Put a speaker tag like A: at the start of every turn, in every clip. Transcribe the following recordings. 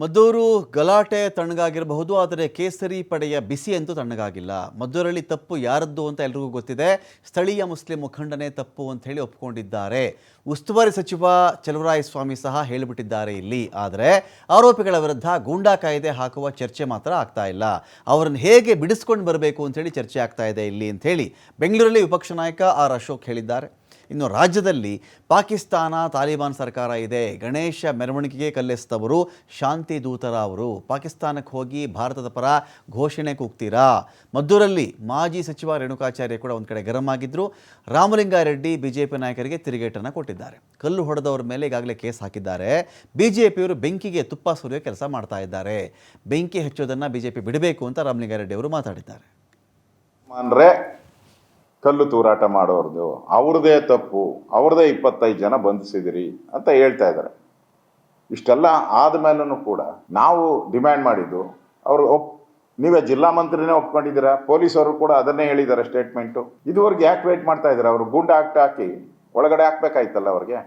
A: ಮದ್ದೂರು ಗಲಾಟೆ ತಣ್ಣಗಾಗಿರಬಹುದು, ಆದರೆ ಕೇಸರಿ ಪಡೆಯ ಬಿಸಿ ಅಂತೂ ತಣ್ಣಗಾಗಿಲ್ಲ. ಮದ್ದೂರಲ್ಲಿ ತಪ್ಪು ಯಾರದ್ದು ಅಂತ ಎಲ್ರಿಗೂ ಗೊತ್ತಿದೆ. ಸ್ಥಳೀಯ ಮುಸ್ಲಿಂ ಮುಖಂಡನೇ ತಪ್ಪು ಅಂತ ಹೇಳಿ ಒಪ್ಪಿಕೊಂಡಿದ್ದಾರೆ ಉಸ್ತುವಾರಿ ಸಚಿವ ಚಲುವರಾಯಸ್ವಾಮಿ ಸಹ ಹೇಳಿಬಿಟ್ಟಿದ್ದಾರೆ ಇಲ್ಲಿ. ಆದರೆ ಆರೋಪಿಗಳ ವಿರುದ್ಧ ಗೂಂಡಾ ಕಾಯ್ದೆ ಹಾಕುವ ಚರ್ಚೆ ಮಾತ್ರ ಆಗ್ತಾ ಇಲ್ಲ. ಅವರನ್ನು ಹೇಗೆ ಬಿಡಿಸ್ಕೊಂಡು ಬರಬೇಕು ಅಂತೇಳಿ ಚರ್ಚೆ ಆಗ್ತಾ ಇದೆ ಇಲ್ಲಿ ಅಂತ ಹೇಳಿ ಬೆಂಗಳೂರಲ್ಲಿ ವಿಪಕ್ಷ ನಾಯಕ ಆರ್ ಅಶೋಕ್ ಹೇಳಿದ್ದಾರೆ. ಇನ್ನು ರಾಜ್ಯದಲ್ಲಿ ಪಾಕಿಸ್ತಾನ ತಾಲಿಬಾನ್ ಸರ್ಕಾರ ಇದೆ. ಗಣೇಶ ಮೆರವಣಿಗೆಗೆ ಕಲ್ಲೆಸ್ತವರು ಶಾಂತಿ ದೂತರ ಅವರು. ಪಾಕಿಸ್ತಾನಕ್ಕೆ ಹೋಗಿ ಭಾರತದ ಪರ ಘೋಷಣೆ ಕೂಗ್ತೀರಾ? ಮದ್ದೂರಲ್ಲಿ ಮಾಜಿ ಸಚಿವ ರೇಣುಕಾಚಾರ್ಯ ಕೂಡ ಒಂದು ಕಡೆ ಗರಂ ಆಗಿದ್ದರು ರಾಮಲಿಂಗಾರೆಡ್ಡಿ ಬಿಜೆಪಿ ನಾಯಕರಿಗೆ ತಿರುಗೇಟನ್ನು ಕೊಟ್ಟಿದ್ದಾರೆ. ಕಲ್ಲು ಹೊಡೆದವರ ಮೇಲೆ ಈಗಾಗಲೇ ಕೇಸ್ ಹಾಕಿದ್ದಾರೆ. ಬಿಜೆಪಿಯವರು ಬೆಂಕಿಗೆ ತುಪ್ಪ ಸುರಿಯೋ ಕೆಲಸ ಮಾಡ್ತಾ ಇದ್ದಾರೆ. ಬೆಂಕಿ ಹಚ್ಚೋದನ್ನು ಬಿಜೆಪಿ ಬಿಡಬೇಕು ಅಂತ ರಾಮಲಿಂಗಾರೆಡ್ಡಿ ಅವರು ಮಾತಾಡಿದ್ದಾರೆ.
B: ಅಂದ್ರೆ ಕಲ್ಲು ತೂರಾಟ ಮಾಡೋರ್ದು, ಅವ್ರದೇ ತಪ್ಪು, ಅವ್ರದೇ ಇಪ್ಪತ್ತೈದು ಜನ ಬಂಧಿಸಿದಿರಿ ಅಂತ ಹೇಳ್ತಾ ಇದ್ದಾರೆ. ಇಷ್ಟೆಲ್ಲ ಆದಮೇಲೂ ಕೂಡ ನಾವು ಡಿಮ್ಯಾಂಡ್ ಮಾಡಿದ್ದು, ಅವರು ಒಪ್, ನೀವೇ ಜಿಲ್ಲಾ ಮಂತ್ರಿನೇ ಒಪ್ಕೊಂಡಿದ್ದೀರಾ? ಪೊಲೀಸರು ಕೂಡ ಅದನ್ನೇ ಹೇಳಿದ್ದಾರೆ ಸ್ಟೇಟ್ಮೆಂಟು. ಇದುವರೆಗೆ ಯಾಕೆ ವೇಟ್ ಮಾಡ್ತಾ ಇದ್ದಾರೆ? ಅವರು ಗುಂಡು ಆಕ್ಟ್ ಹಾಕಿ ಒಳಗಡೆ ಹಾಕ್ಬೇಕಾಯ್ತಲ್ಲ ಅವ್ರಿಗೆ?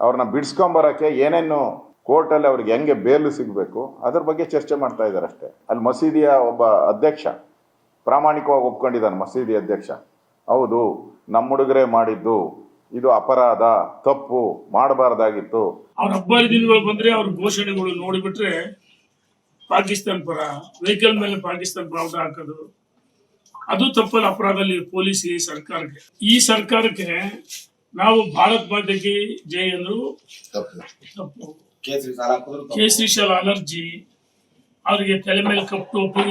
B: ಅವ್ರನ್ನ ಬಿಡಿಸ್ಕೊಂಬರೋಕ್ಕೆ ಏನೇನು ಕೋರ್ಟಲ್ಲಿ ಅವ್ರಿಗೆ ಹೆಂಗೆ ಬೇಲು ಸಿಗಬೇಕು, ಅದ್ರ ಬಗ್ಗೆ ಚರ್ಚೆ ಮಾಡ್ತಾ ಇದ್ದಾರೆ ಅಷ್ಟೇ. ಅಲ್ಲಿ ಮಸೀದಿಯ ಒಬ್ಬ ಅಧ್ಯಕ್ಷ, ಪ್ರಾಮಾಣಿಕವಾಗಿ ಒಪ್ಕೊಂಡಿದ್ದಾನೆ ಮಸೀದಿ ಅಧ್ಯಕ್ಷ. ಹೌದು ನಮ್ಮ ಹುಡುಗರೇ ಮಾಡಿದ್ದು. ಇದು ಅಪರಾಧ ತಪ್ಪು ಮಾಡಬಾರ್ದಾಗಿತ್ತು.
C: ಅವ್ರ ಹಬ್ಬ ದಿನಗಳು ಬಂದ್ರೆ ಅವ್ರ ಘೋಷಣೆಗಳು ನೋಡಿಬಿಟ್ರೆ ಪಾಕಿಸ್ತಾನ ಪರ ವೆಹಿಕಲ್ ಮೇಲೆ ಪಾಕಿಸ್ತಾನ ಬಾವುಟ ಹಾಕೋದು. ಅದು ತಪ್ಪಲ್ಲ ಅಪರಾಧದಲ್ಲಿ ಪೊಲೀಸ್ ಸರ್ಕಾರಕ್ಕೆ. ಈ ಸರ್ಕಾರಕ್ಕೆ ನಾವು ಭಾರತ್ ಮಾತೆಗೆ ಜೈ ಅಂದ್ರು ತಪ್ಪು.
D: ಕೇಸರಿ ಸಾಲ ಹಾಕಿದ್ರು
C: ಕೇಸರಿ ಶಾಲ ಅಲರ್ಜಿ ಅವ್ರಿಗೆ ತಲೆ ಮೇಲೆ ಕಪ್ಪು ಟೋಪಿ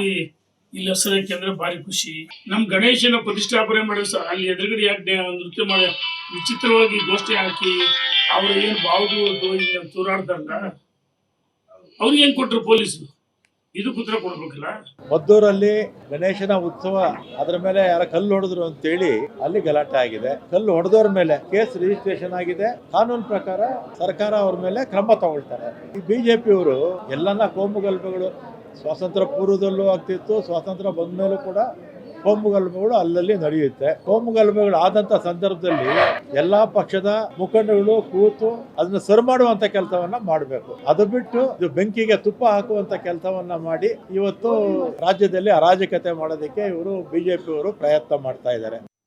C: ಇಲ್ಲಿ ಹೆಸರಕ್ಕೆ ಅಂದ್ರೆ ಭಾರಿ ಖುಷಿ. ನಮ್ ಗಣೇಶನ ಪ್ರತಿಷ್ಠಾಪನೆ ಮಾಡೋ ಅಲ್ಲಿ ಎದುರುಗಡೆ ಯಾಕೆ ನೃತ್ಯ ಮಾಡಿ ವಿಚಿತ್ರವಾಗಿ ಗೋಷ್ಠಿ ಹಾಕಿ ಅವ್ರು ಏನ್ ಬಾವುದು ತೂರಾಡ್ತಾರಲ್ಲ ಅವ್ರಿಗೆ ಏನ್ ಕೊಟ್ರು ಪೊಲೀಸರು ಇದು ಪುತ್ರ ಕೊಡ್ಬೇಕಲ್ಲ?
E: ಮದ್ದೂರಲ್ಲಿ ಗಣೇಶನ ಉತ್ಸವ ಅದ್ರ ಮೇಲೆ ಯಾರ ಕಲ್ಲು ಹೊಡೆದ್ರು ಅಂತೇಳಿ ಅಲ್ಲಿ ಗಲಾಟೆ ಆಗಿದೆ. ಕಲ್ಲು ಹೊಡೆದವ್ರ ಮೇಲೆ ಕೇಸ್ ರಿಜಿಸ್ಟ್ರೇಷನ್ ಆಗಿದೆ. ಕಾನೂನು ಪ್ರಕಾರ ಸರ್ಕಾರ ಅವ್ರ ಮೇಲೆ ಕ್ರಮ ತಗೊಳ್ತಾರೆ. ಈ ಬಿಜೆಪಿಯವರು ಎಲ್ಲಾನ ಕೋಮು ಗಲಭೆಗಳು ಸ್ವಾತಂತ್ರ್ಯ ಪೂರ್ವದಲ್ಲೂ ಆಗ್ತಿತ್ತು, ಸ್ವಾತಂತ್ರ್ಯ ಬಂದ ಮೇಲೂ ಕೂಡ ಕೋಮು ಗಲಭೆಗಳು ಅಲ್ಲಲ್ಲಿ ನಡೆಯುತ್ತೆ. ಕೋಮು ಗಲಭೆಗಳು ಆದಂತ ಸಂದರ್ಭದಲ್ಲಿ ಎಲ್ಲಾ ಪಕ್ಷದ ಮುಖಂಡಗಳು ಕೂತು ಅದನ್ನ ಸರಿ ಮಾಡುವಂತ ಕೆಲಸವನ್ನ ಮಾಡಬೇಕು. ಅದು ಬಿಟ್ಟು ಇದು ಬೆಂಕಿಗೆ ತುಪ್ಪ ಹಾಕುವಂತ ಕೆಲಸವನ್ನ ಮಾಡಿ ಇವತ್ತು ರಾಜ್ಯದಲ್ಲಿ ಅರಾಜಕತೆ ಮಾಡೋದಕ್ಕೆ ಇವರು ಬಿಜೆಪಿಯವರು ಪ್ರಯತ್ನ ಮಾಡ್ತಾ ಇದ್ದಾರೆ.